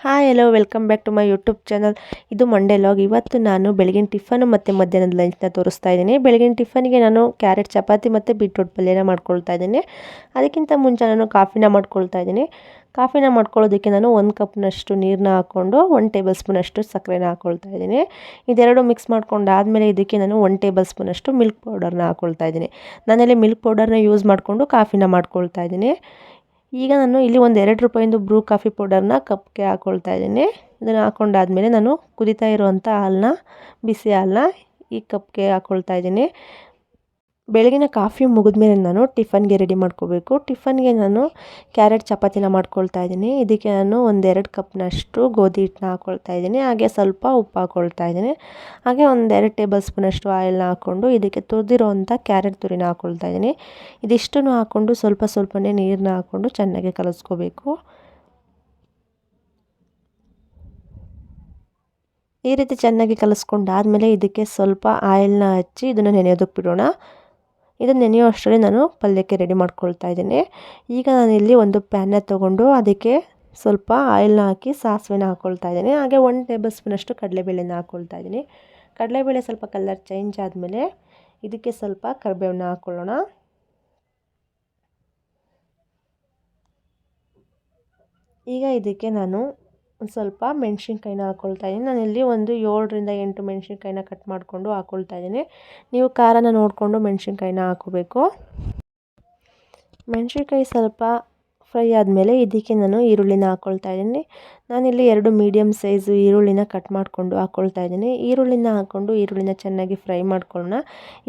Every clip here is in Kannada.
Hi hello welcome back to my YouTube channel ಇದು ಮಂಡೇ ಲಾಗ್ ಇವತ್ತು ನಾನು ಬೆಳಗಿನ ಟಿಫನು ಮತ್ತು ಮಧ್ಯಾಹ್ನದ ಲಂಚ್ನ ತೋರಿಸ್ತಾ ಇದ್ದೀನಿ. ಬೆಳಗಿನ ಟಿಫನ್ಗೆ ನಾನು ಕ್ಯಾರೆಟ್ ಚಪಾತಿ ಮತ್ತು ಬೀಟ್ರೂಟ್ ಪಲ್ಯನ ಮಾಡ್ಕೊಳ್ತಾ ಇದ್ದೀನಿ. ಅದಕ್ಕಿಂತ ಮುಂಚೆ ನಾನು ಕಾಫಿನ ಮಾಡ್ಕೊಳ್ತಾ ಇದ್ದೀನಿ. ಕಾಫಿನ ಮಾಡ್ಕೊಳ್ಳೋದಕ್ಕೆ ನಾನು ಒಂದು ಕಪ್ನಷ್ಟು ನೀರನ್ನ ಹಾಕ್ಕೊಂಡು ಒನ್ ಟೇಬಲ್ ಸ್ಪೂನಷ್ಟು ಸಕ್ಕರೆನ ಹಾಕ್ಕೊಳ್ತಾ ಇದ್ದೀನಿ. ಇದೆರಡು ಮಿಕ್ಸ್ ಮಾಡ್ಕೊಂಡಾದಮೇಲೆ ಇದಕ್ಕೆ ನಾನು ಒನ್ ಟೇಬಲ್ ಸ್ಪೂನಷ್ಟು ಮಿಲ್ಕ್ ಪೌಡರ್ನ ಹಾಕ್ಕೊಳ್ತಾ ಇದ್ದೀನಿ. ನಾನಲ್ಲಿ ಮಿಲ್ಕ್ ಪೌಡರ್ನ ಯೂಸ್ ಮಾಡಿಕೊಂಡು ಕಾಫಿನ ಮಾಡ್ಕೊಳ್ತಾ ಇದ್ದೀನಿ. ಈಗ ನಾನು ಇಲ್ಲಿ ಒಂದು ಎರಡು ರೂಪಾಯಿಂದು ಬ್ರೂ ಕಾಫಿ ಪೌಡರ್ನ ಕಪ್ಗೆ ಹಾಕ್ಕೊಳ್ತಾ ಇದ್ದೀನಿ. ಇದನ್ನು ಹಾಕೊಂಡಾದ್ಮೇಲೆ ನಾನು ಕುದಿತಾ ಇರುವಂಥ ಹಾಲನ್ನ, ಬಿಸಿ ಹಾಲನ್ನ ಈ ಕಪ್ಗೆ ಹಾಕ್ಕೊಳ್ತಾ ಇದ್ದೀನಿ. ಬೆಳಗಿನ ಕಾಫಿ ಮುಗಿದ್ಮೇಲೆ ನಾನು ಟಿಫನ್ಗೆ ರೆಡಿ ಮಾಡ್ಕೋಬೇಕು. ಟಿಫನ್ಗೆ ನಾನು ಕ್ಯಾರೆಟ್ ಚಪಾತಿನ ಮಾಡ್ಕೊಳ್ತಾ ಇದ್ದೀನಿ. ಇದಕ್ಕೆ ನಾನು ಒಂದೆರಡು ಕಪ್ನಷ್ಟು ಗೋಧಿ ಹಿಟ್ಟನ್ನ ಹಾಕ್ಕೊಳ್ತಾ ಇದ್ದೀನಿ. ಹಾಗೆ ಸ್ವಲ್ಪ ಉಪ್ಪು ಹಾಕ್ಕೊಳ್ತಾ ಇದ್ದೀನಿ. ಹಾಗೆ ಒಂದೆರಡು ಟೇಬಲ್ ಸ್ಪೂನಷ್ಟು ಆಯಿಲ್ನ ಹಾಕ್ಕೊಂಡು ಇದಕ್ಕೆ ತುರಿದಿರೋವಂಥ ಕ್ಯಾರೆಟ್ ತುರಿನ ಹಾಕ್ಕೊಳ್ತಾ ಇದ್ದೀನಿ. ಇದಿಷ್ಟನ್ನು ಹಾಕ್ಕೊಂಡು ಸ್ವಲ್ಪ ಸ್ವಲ್ಪನೇ ನೀರನ್ನ ಹಾಕ್ಕೊಂಡು ಚೆನ್ನಾಗಿ ಕಲಿಸ್ಕೋಬೇಕು. ಈ ರೀತಿ ಚೆನ್ನಾಗಿ ಕಲಿಸ್ಕೊಂಡಾದಮೇಲೆ ಇದಕ್ಕೆ ಸ್ವಲ್ಪ ಆಯಿಲ್ನ ಹಚ್ಚಿ ಇದನ್ನು ನೆನೆಯೋದಕ್ಕೆ ಬಿಡೋಣ. ಇದನ್ನು ನೆನೆಯೋ ಅಷ್ಟರಲ್ಲಿ ನಾನು ಪಲ್ಯಕ್ಕೆ ರೆಡಿ ಮಾಡ್ಕೊಳ್ತಾ ಇದ್ದೀನಿ. ಈಗ ನಾನಿಲ್ಲಿ ಒಂದು ಪ್ಯಾನ್ನ ತೊಗೊಂಡು ಅದಕ್ಕೆ ಸ್ವಲ್ಪ ಆಯಿಲ್ನ ಹಾಕಿ ಸಾಸಿವೆನ ಹಾಕ್ಕೊಳ್ತಾ ಇದ್ದೀನಿ. ಹಾಗೆ ಒನ್ ಟೇಬಲ್ ಸ್ಪೂನಷ್ಟು ಕಡಲೆಬೇಳೆನ ಹಾಕ್ಕೊಳ್ತಾ ಇದ್ದೀನಿ. ಕಡಲೆಬೇಳೆ ಸ್ವಲ್ಪ ಕಲರ್ ಚೇಂಜ್ ಆದಮೇಲೆ ಇದಕ್ಕೆ ಸ್ವಲ್ಪ ಕರಿಬೇವನ್ನ ಹಾಕ್ಕೊಳ್ಳೋಣ ಈಗ ಇದಕ್ಕೆ ನಾನು ಒಂದು ಸ್ವಲ್ಪ ಮೆಣಸಿನ್ಕಾಯಿನ ಹಾಕ್ಕೊಳ್ತಾ ಇದ್ದೀನಿ. ನಾನಿಲ್ಲಿ ಒಂದು ಏಳರಿಂದ ಎಂಟು ಮೆಣಸಿನ್ಕಾಯಿನ ಕಟ್ ಮಾಡಿಕೊಂಡು ಹಾಕ್ಕೊಳ್ತಾ ಇದ್ದೀನಿ. ನೀವು ಖಾರನ ನೋಡಿಕೊಂಡು ಮೆಣಸಿನ್ಕಾಯಿನ ಹಾಕೋಬೇಕು. ಮೆಣಸಿನ್ಕಾಯಿ ಸ್ವಲ್ಪ ಫ್ರೈ ಆದಮೇಲೆ ಇದಕ್ಕೆ ನಾನು ಈರುಳ್ಳಿನ ಹಾಕ್ಕೊಳ್ತಾ ಇದ್ದೀನಿ. ನಾನಿಲ್ಲಿ ಎರಡು ಮೀಡಿಯಮ್ ಸೈಜು ಈರುಳ್ಳಿನ ಕಟ್ ಮಾಡಿಕೊಂಡು ಹಾಕ್ಕೊಳ್ತಾ ಇದ್ದೀನಿ. ಈರುಳ್ಳಿನ ಹಾಕ್ಕೊಂಡು ಈರುಳ್ಳಿನ ಚೆನ್ನಾಗಿ ಫ್ರೈ ಮಾಡ್ಕೊಳ್ಳೋಣ.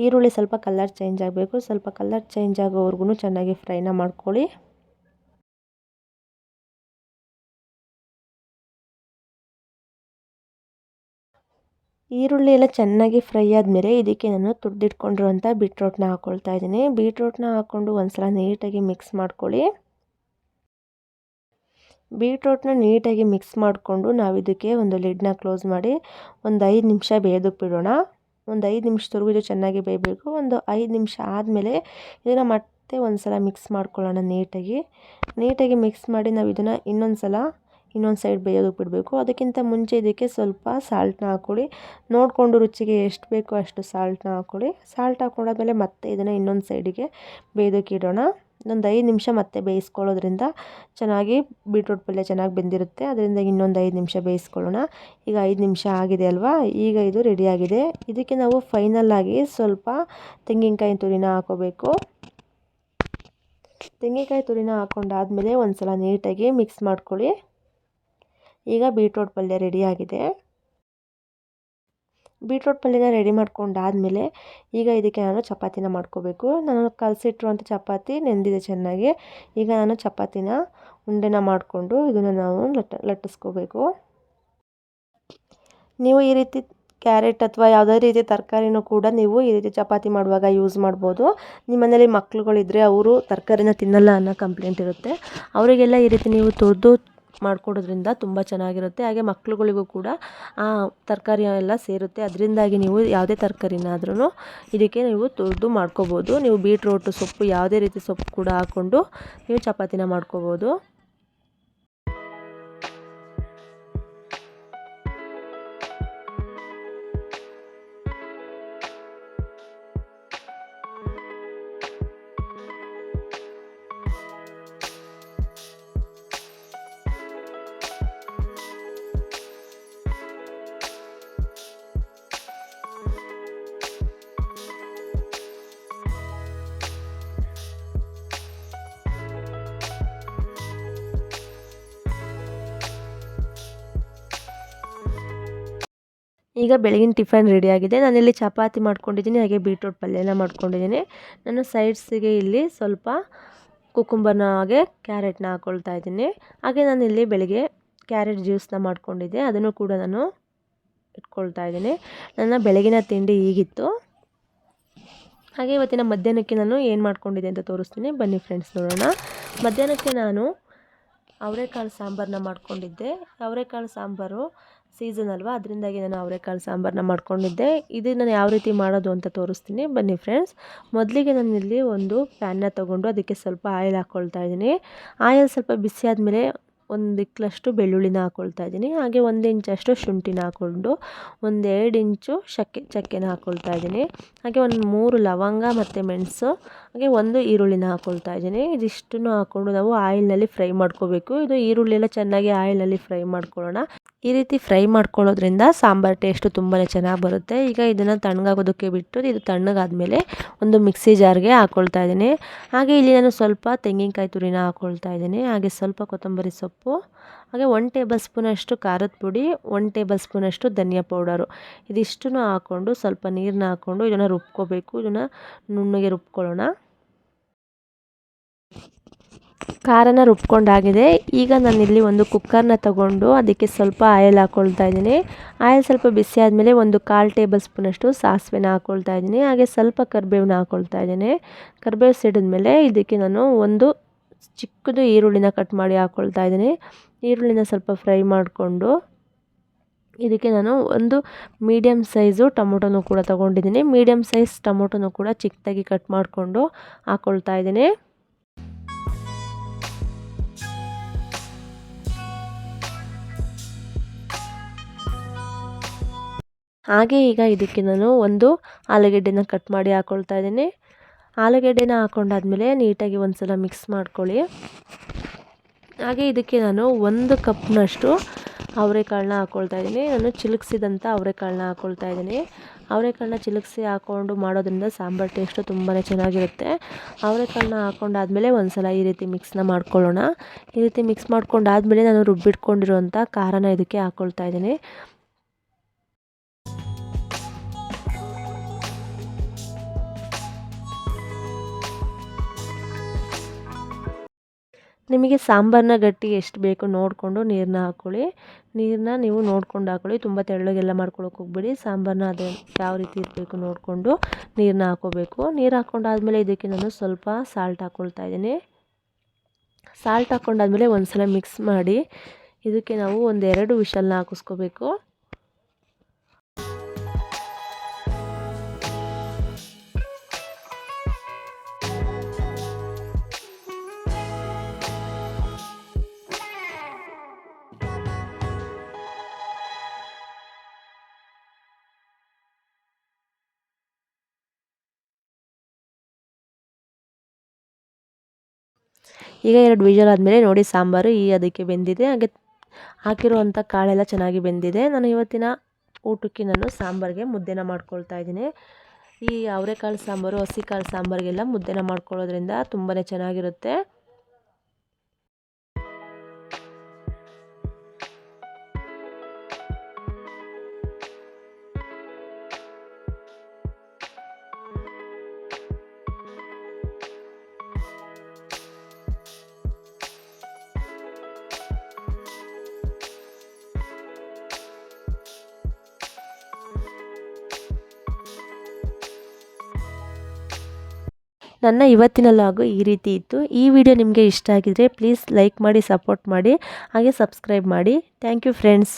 ಈರುಳ್ಳಿ ಸ್ವಲ್ಪ ಕಲರ್ ಚೇಂಜ್ ಆಗಬೇಕು. ಸ್ವಲ್ಪ ಕಲರ್ ಚೇಂಜ್ ಆಗೋವರೆಗೂ ಚೆನ್ನಾಗಿ ಫ್ರೈನ ಮಾಡ್ಕೊಳ್ಳಿ. ಈರುಳ್ಳಿ ಎಲ್ಲ ಚೆನ್ನಾಗಿ ಫ್ರೈ ಆದಮೇಲೆ ಇದಕ್ಕೆ ನಾನು ತುರ್ದಿಟ್ಕೊಂಡಿರುವಂಥ ಬೀಟ್ರೋಟ್ನ ಹಾಕ್ಕೊಳ್ತಾ ಇದ್ದೀನಿ. ಬೀಟ್ರೋಟ್ನ ಹಾಕ್ಕೊಂಡು ಒಂದ್ಸಲ ನೀಟಾಗಿ ಮಿಕ್ಸ್ ಮಾಡ್ಕೊಳ್ಳಿ. ಬೀಟ್ರೋಟ್ನ ನೀಟಾಗಿ ಮಿಕ್ಸ್ ಮಾಡಿಕೊಂಡು ನಾವು ಇದಕ್ಕೆ ಒಂದು ಲಿಡ್ನ ಕ್ಲೋಸ್ ಮಾಡಿ ಒಂದು ಐದು ನಿಮಿಷ ಬೇಯೋದಕ್ಕೆ ಬಿಡೋಣ ಒಂದು ಐದು ನಿಮಿಷದವರೆಗೂ ಇದು ಚೆನ್ನಾಗಿ ಬೇಯಬೇಕು. ಒಂದು ಐದು ನಿಮಿಷ ಆದಮೇಲೆ ಇದನ್ನು ಮತ್ತೆ ಒಂದು ಸಲ ಮಿಕ್ಸ್ ಮಾಡ್ಕೊಳ್ಳೋಣ ನೀಟಾಗಿ. ನೀಟಾಗಿ ಮಿಕ್ಸ್ ಮಾಡಿ ನಾವು ಇದನ್ನು ಇನ್ನೊಂದು ಸಲ ಇನ್ನೊಂದು ಸೈಡ್ ಬೇಯೋದಕ್ಕೆ ಬಿಡಬೇಕು. ಅದಕ್ಕಿಂತ ಮುಂಚೆ ಇದಕ್ಕೆ ಸ್ವಲ್ಪ ಸಾಲ್ಟ್ನ ಹಾಕ್ಕೊಳ್ಳಿ. ನೋಡಿಕೊಂಡು ರುಚಿಗೆ ಎಷ್ಟು ಬೇಕೋ ಅಷ್ಟು ಸಾಲ್ಟ್ನ ಹಾಕ್ಕೊಳ್ಳಿ. ಸಾಲ್ಟ್ ಹಾಕ್ಕೊಂಡಾದ್ಮೇಲೆ ಮತ್ತೆ ಇದನ್ನು ಇನ್ನೊಂದು ಸೈಡಿಗೆ ಬೇಯೋದಕ್ಕೆ ಇಡೋಣ. ಇನ್ನೊಂದು ಐದು ನಿಮಿಷ ಮತ್ತೆ ಬೇಯಿಸ್ಕೊಳ್ಳೋದ್ರಿಂದ ಚೆನ್ನಾಗಿ ಬೀಟ್ರೂಟ್ ಪಲ್ಯ ಚೆನ್ನಾಗಿ ಬೆಂದಿರುತ್ತೆ. ಅದರಿಂದ ಇನ್ನೊಂದು ಐದು ನಿಮಿಷ ಬೇಯಿಸ್ಕೊಳ್ಳೋಣ. ಈಗ ಐದು ನಿಮಿಷ ಆಗಿದೆ ಅಲ್ವಾ? ಈಗ ಇದು ರೆಡಿಯಾಗಿದೆ ಇದಕ್ಕೆ ನಾವು ಫೈನಲ್ಲಾಗಿ ಸ್ವಲ್ಪ ತೆಂಗಿನಕಾಯಿ ತುರಿನ ಹಾಕೋಬೇಕು ತೆಂಗಿನಕಾಯಿ ತುರಿನ ಹಾಕ್ಕೊಂಡಾದ್ಮೇಲೆ ಒಂದು ಸಲ ನೀಟಾಗಿ ಮಿಕ್ಸ್ ಮಾಡ್ಕೊಳ್ಳಿ. ಈಗ ಬೀಟ್ರೋಟ್ ಪಲ್ಯ ರೆಡಿಯಾಗಿದೆ ಬೀಟ್ರೋಟ್ ಪಲ್ಯನ ರೆಡಿ ಮಾಡ್ಕೊಂಡಾದಮೇಲೆ ಈಗ ಇದಕ್ಕೆ ನಾನು ಚಪಾತಿನ ಮಾಡ್ಕೋಬೇಕು. ನಾನು ಕಲಸಿಟ್ಟಿರುವಂಥ ಚಪಾತಿ ನೆಂದಿದೆ ಚೆನ್ನಾಗಿ. ಈಗ ನಾನು ಚಪಾತಿನ ಉಂಡೆನ ಮಾಡಿಕೊಂಡು ಇದನ್ನು ನಾವು ಲಟ್ಟ, ಲಟ್ಟಿಸ್ಕೋಬೇಕು. ನೀವು ಈ ರೀತಿ ಕ್ಯಾರೆಟ್ ಅಥವಾ ಯಾವುದೇ ರೀತಿ ತರಕಾರಿನೂ ಕೂಡ ನೀವು ಈ ರೀತಿ ಚಪಾತಿ ಮಾಡುವಾಗ ಯೂಸ್ ಮಾಡ್ಬೋದು. ನಿಮ್ಮ ಮನೇಲಿ ಮಕ್ಳುಗಳಿದ್ರೆ ಅವರು ತರಕಾರಿನ ತಿನ್ನಲ್ಲ ಅನ್ನೋ ಕಂಪ್ಲೇಂಟ್ ಇರುತ್ತೆ. ಅವರಿಗೆಲ್ಲ ಈ ರೀತಿ ನೀವು ತುರಿದು ಮಾಡಿಕೊಡೋದ್ರಿಂದ ತುಂಬ ಚೆನ್ನಾಗಿರುತ್ತೆ. ಹಾಗೆ ಮಕ್ಳುಗಳಿಗೂ ಕೂಡ ಆ ತರಕಾರಿ ಎಲ್ಲ ಸೇರುತ್ತೆ. ಅದರಿಂದಾಗಿ ನೀವು ಯಾವುದೇ ತರಕಾರಿನಾದ್ರೂ ಇದಕ್ಕೆ ನೀವು ತುರಿದು ಮಾಡ್ಕೋಬೋದು. ನೀವು ಬೀಟ್ರೋಟು ಸೊಪ್ಪು ಯಾವುದೇ ರೀತಿ ಸೊಪ್ಪು ಕೂಡ ಹಾಕ್ಕೊಂಡು ನೀವು ಚಪಾತಿನ ಮಾಡ್ಕೋಬೋದು. ಈಗ ಬೆಳಗಿನ ಟಿಫನ್ ರೆಡಿ ಆಗಿದೆ. ನಾನಿಲ್ಲಿ ಚಪಾತಿ ಮಾಡ್ಕೊಂಡಿದ್ದೀನಿ, ಹಾಗೆ ಬೀಟ್ರೋಟ್ ಪಲ್ಯನ ಮಾಡ್ಕೊಂಡಿದ್ದೀನಿ. ನಾನು ಸೈಡ್ಸಿಗೆ ಇಲ್ಲಿ ಸ್ವಲ್ಪ ಕುಕುಂಬರ್ನ ಹಾಗೆ ಕ್ಯಾರೆಟ್ನ ಹಾಕ್ಕೊಳ್ತಾ ಇದ್ದೀನಿ. ಹಾಗೆ ನಾನಿಲ್ಲಿ ಬೆಳಗ್ಗೆ ಕ್ಯಾರೆಟ್ ಜ್ಯೂಸ್ನ ಮಾಡ್ಕೊಂಡಿದ್ದೆ. ಅದನ್ನು ಕೂಡ ನಾನು ಇಟ್ಕೊಳ್ತಾ ಇದ್ದೀನಿ. ನನ್ನ ಬೆಳಗಿನ ತಿಂಡಿ ಹೀಗಿತ್ತು ಹಾಗೆ ಇವತ್ತಿನ ಮಧ್ಯಾಹ್ನಕ್ಕೆ ನಾನು ಏನು ಮಾಡ್ಕೊಂಡಿದ್ದೆ ಅಂತ ತೋರಿಸ್ತೀನಿ. ಬನ್ನಿ ಫ್ರೆಂಡ್ಸ್ ನೋಡೋಣ. ಮಧ್ಯಾಹ್ನಕ್ಕೆ ನಾನು ಅವರೆಕಾಳು ಸಾಂಬಾರನ್ನ ಮಾಡ್ಕೊಂಡಿದ್ದೆ. ಅವರೆಕಾಳು ಸಾಂಬಾರು ಸೀಸನ್ ಅಲ್ವಾ? ಅದರಿಂದಾಗಿ ನಾನು ಅವರೆಕಾಳು ಸಾಂಬಾರನ್ನ ಮಾಡ್ಕೊಂಡಿದ್ದೆ. ಇದು ನಾನು ಯಾವ ರೀತಿ ಮಾಡೋದು ಅಂತ ತೋರಿಸ್ತೀನಿ. ಬನ್ನಿ ಫ್ರೆಂಡ್ಸ್ ಮೊದಲಿಗೆ ನಾನು ಇಲ್ಲಿ ಒಂದು ಪ್ಯಾನ್ನ ತೊಗೊಂಡು ಅದಕ್ಕೆ ಸ್ವಲ್ಪ ಆಯಿಲ್ ಹಾಕ್ಕೊಳ್ತಾ ಇದ್ದೀನಿ. ಆಯಿಲ್ ಸ್ವಲ್ಪ ಬಿಸಿ ಆದಮೇಲೆ ಒಂದು ಇಕ್ಕಳಷ್ಟು ಬೆಳ್ಳುಳ್ಳಿನ ಹಾಕ್ಕೊಳ್ತಾ ಇದ್ದೀನಿ. ಹಾಗೆ ಒಂದು ಇಂಚಷ್ಟು ಶುಂಠಿನ ಹಾಕ್ಕೊಂಡು ಒಂದೆರಡು ಇಂಚು ಚಕ್ಕೆ ಚಕ್ಕೆನ ಹಾಕ್ಕೊಳ್ತಾ ಇದ್ದೀನಿ. ಹಾಗೆ ಒಂದು ಮೂರು ಲವಂಗ ಮತ್ತು ಮೆಣಸು, ಹಾಗೆ ಒಂದು ಈರುಳ್ಳಿನ ಹಾಕ್ಕೊಳ್ತಾ ಇದ್ದೀನಿ. ಇದಿಷ್ಟನ್ನು ಹಾಕ್ಕೊಂಡು ನಾವು ಆಯಿಲ್ನಲ್ಲಿ ಫ್ರೈ ಮಾಡ್ಕೋಬೇಕು. ಇದು ಈರುಳ್ಳಿ ಎಲ್ಲ ಚೆನ್ನಾಗಿ ಆಯಿಲ್ನಲ್ಲಿ ಫ್ರೈ ಮಾಡ್ಕೊಳ್ಳೋಣ. ಈ ರೀತಿ ಫ್ರೈ ಮಾಡ್ಕೊಳ್ಳೋದ್ರಿಂದ ಸಾಂಬಾರು ಟೇಸ್ಟು ತುಂಬಾ ಚೆನ್ನಾಗಿ ಬರುತ್ತೆ. ಈಗ ಇದನ್ನು ತಣ್ಣಗಾಗೋದಕ್ಕೆ ಬಿಟ್ಟು ಇದು ತಣ್ಣಗಾದ್ಮೇಲೆ ಒಂದು ಮಿಕ್ಸಿ ಜಾರ್ಗೆ ಹಾಕ್ಕೊಳ್ತಾ ಇದ್ದೀನಿ. ಹಾಗೆ ಇಲ್ಲಿ ನಾನು ಸ್ವಲ್ಪ ತೆಂಗಿನಕಾಯಿ ತುರಿನ ಹಾಕ್ಕೊಳ್ತಾ ಇದ್ದೀನಿ. ಹಾಗೆ ಸ್ವಲ್ಪ ಕೊತ್ತಂಬರಿ ಸೊಪ್ಪು ಹಾಗೆ ಒನ್ ಟೇಬಲ್ ಸ್ಪೂನಷ್ಟು ಖಾರದ ಪುಡಿ ಒನ್ ಟೇಬಲ್ ಸ್ಪೂನಷ್ಟು ಧನಿಯಾ ಪೌಡರು. ಇದಿಷ್ಟನ್ನು ಹಾಕ್ಕೊಂಡು ಸ್ವಲ್ಪ ನೀರನ್ನ ಹಾಕ್ಕೊಂಡು ಇದನ್ನು ರುಬ್ಕೋಬೇಕು. ಇದನ್ನು ನುಣ್ಣಗೆ ರುಬ್ಕೊಳ್ಳೋಣ. ಖಾರನ ರುಬ್ಕೊಂಡಾಗಿದೆ. ಈಗ ನಾನಿಲ್ಲಿ ಒಂದು ಕುಕ್ಕರ್ನ ತಗೊಂಡು ಅದಕ್ಕೆ ಸ್ವಲ್ಪ ಆಯಿಲ್ ಹಾಕ್ಕೊಳ್ತಾ ಇದ್ದೀನಿ. ಆಯಿಲ್ ಸ್ವಲ್ಪ ಬಿಸಿ ಆದಮೇಲೆ ಒಂದು ಕಾಲು ಟೇಬಲ್ ಸ್ಪೂನಷ್ಟು ಸಾಸಿವೆನ ಹಾಕ್ಕೊಳ್ತಾ ಇದ್ದೀನಿ. ಹಾಗೆ ಸ್ವಲ್ಪ ಕರಿಬೇವನ್ನ ಹಾಕ್ಕೊಳ್ತಾ ಇದ್ದೀನಿ. ಕರಿಬೇವು ಸಿಡಿದ್ಮೇಲೆ ಇದಕ್ಕೆ ನಾನು ಒಂದು ಚಿಕ್ಕದು ಈರುಳ್ಳಿನ ಕಟ್ ಮಾಡಿ ಹಾಕ್ಕೊಳ್ತಾ ಇದ್ದೀನಿ. ಈರುಳ್ಳಿನ ಸ್ವಲ್ಪ ಫ್ರೈ ಮಾಡಿಕೊಂಡು ಇದಕ್ಕೆ ನಾನು ಒಂದು ಮೀಡಿಯಮ್ ಸೈಜು ಟೊಮೊಟೊನೂ ಕೂಡ ತೊಗೊಂಡಿದ್ದೀನಿ. ಮೀಡಿಯಮ್ ಸೈಜ್ ಟೊಮೊಟೊನೂ ಕೂಡ ಚಿಕ್ಕದಾಗಿ ಕಟ್ ಮಾಡಿಕೊಂಡು ಹಾಕ್ಕೊಳ್ತಾ ಇದ್ದೀನಿ. ಹಾಗೆ ಈಗ ಇದಕ್ಕೆ ನಾನು ಒಂದು ಆಲೂಗೆಡ್ಡೆನ ಕಟ್ ಮಾಡಿ ಹಾಕ್ಕೊಳ್ತಾ ಇದ್ದೀನಿ. ಆಲೂಗೆಡ್ಡೆನ ಹಾಕೊಂಡಾದ್ಮೇಲೆ ನೀಟಾಗಿ ಒಂದು ಸಲ ಮಿಕ್ಸ್ ಮಾಡ್ಕೊಳ್ಳಿ. ಹಾಗೆ ಇದಕ್ಕೆ ನಾನು ಒಂದು ಕಪ್ನಷ್ಟು ಅವರೆಕಾಳನ್ನ ಹಾಕ್ಕೊಳ್ತಾ ಇದ್ದೀನಿ. ನಾನು ಚಿಲುಕ್ಸಿದಂಥ ಅವರೆಕಾಳನ್ನ ಹಾಕ್ಕೊಳ್ತಾ ಇದ್ದೀನಿ. ಅವರೆಕಾಳನ್ನ ಚಿಲುಕ್ಸಿ ಹಾಕ್ಕೊಂಡು ಮಾಡೋದ್ರಿಂದ ಸಾಂಬಾರು ಟೇಸ್ಟು ತುಂಬಾ ಚೆನ್ನಾಗಿರುತ್ತೆ. ಅವರೆಕಾಳನ್ನ ಹಾಕ್ಕೊಂಡಾದ್ಮೇಲೆ ಒಂದು ಸಲ ಈ ರೀತಿ ಮಿಕ್ಸ್ನ ಮಾಡ್ಕೊಳ್ಳೋಣ. ಈ ರೀತಿ ಮಿಕ್ಸ್ ಮಾಡ್ಕೊಂಡಾದ್ಮೇಲೆ ನಾನು ರುಬ್ಬಿಟ್ಕೊಂಡಿರುವಂಥ ಖಾರನ ಇದಕ್ಕೆ ಹಾಕ್ಕೊಳ್ತಾ ಇದ್ದೀನಿ. ನಿಮಗೆ ಸಾಂಬಾರನ್ನ ಗಟ್ಟಿ ಎಷ್ಟು ಬೇಕು ನೋಡಿಕೊಂಡು ನೀರನ್ನ ಹಾಕ್ಕೊಳ್ಳಿ ನೀರನ್ನ ನೀವು ನೋಡ್ಕೊಂಡು ಹಾಕ್ಕೊಳ್ಳಿ ತುಂಬ ತೆಳ್ಳಗೆಲ್ಲ ಮಾಡ್ಕೊಳಕ್ಕೆ ಹೋಗ್ಬೇಡಿ. ಸಾಂಬಾರನ್ನ ಅದೇ ಯಾವ ರೀತಿ ಇರಬೇಕು ನೋಡಿಕೊಂಡು ನೀರನ್ನ ಹಾಕ್ಕೋಬೇಕು ನೀರು ಹಾಕ್ಕೊಂಡಾದ್ಮೇಲೆ ಇದಕ್ಕೆ ನಾನು ಸ್ವಲ್ಪ ಸಾಲ್ಟ್ ಹಾಕ್ಕೊಳ್ತಾ ಇದ್ದೀನಿ. ಸಾಲ್ಟ್ ಹಾಕ್ಕೊಂಡಾದ್ಮೇಲೆ ಒಂದು ಸಲ ಮಿಕ್ಸ್ ಮಾಡಿ ಇದಕ್ಕೆ ನಾವು ಒಂದೆರಡು ವಿಷಲ್ನ ಹಾಕಿಸ್ಕೋಬೇಕು. ಈಗ ಎರಡು ವಿಜಲ್ ಆದಮೇಲೆ ನೋಡಿ ಸಾಂಬಾರು, ಈ ಅದಕ್ಕೆ ಬೆಂದಿದೆ. ಹಾಗೆ ಹಾಕಿರುವಂಥ ಕಾಳೆಲ್ಲ ಚೆನ್ನಾಗಿ ಬೆಂದಿದೆ. ನಾನು ಇವತ್ತಿನ ಊಟಕ್ಕೆ ನಾನು ಸಾಂಬಾರಿಗೆ ಮುದ್ದೆನ ಮಾಡ್ಕೊಳ್ತಾ ಇದ್ದೀನಿ. ಈ ಅವರೆಕಾಳು ಸಾಂಬಾರು ಹಸಿ ಕಾಳು ಸಾಂಬಾರಿಗೆಲ್ಲ ಮುದ್ದೆನ ಮಾಡ್ಕೊಳ್ಳೋದ್ರಿಂದ ತುಂಬಾ ಚೆನ್ನಾಗಿರುತ್ತೆ. ನನ್ನ ಇವತ್ತಿನ ಲಾಗು ಈ ರೀತಿ ಇತ್ತು. ಈ ವಿಡಿಯೋ ನಿಮಗೆ ಇಷ್ಟ ಆಗಿದರೆ ಪ್ಲೀಸ್ ಲೈಕ್ ಮಾಡಿ ಸಪೋರ್ಟ್ ಮಾಡಿ, ಹಾಗೆ ಸಬ್ಸ್ಕ್ರೈಬ್ ಮಾಡಿ. Thank you friends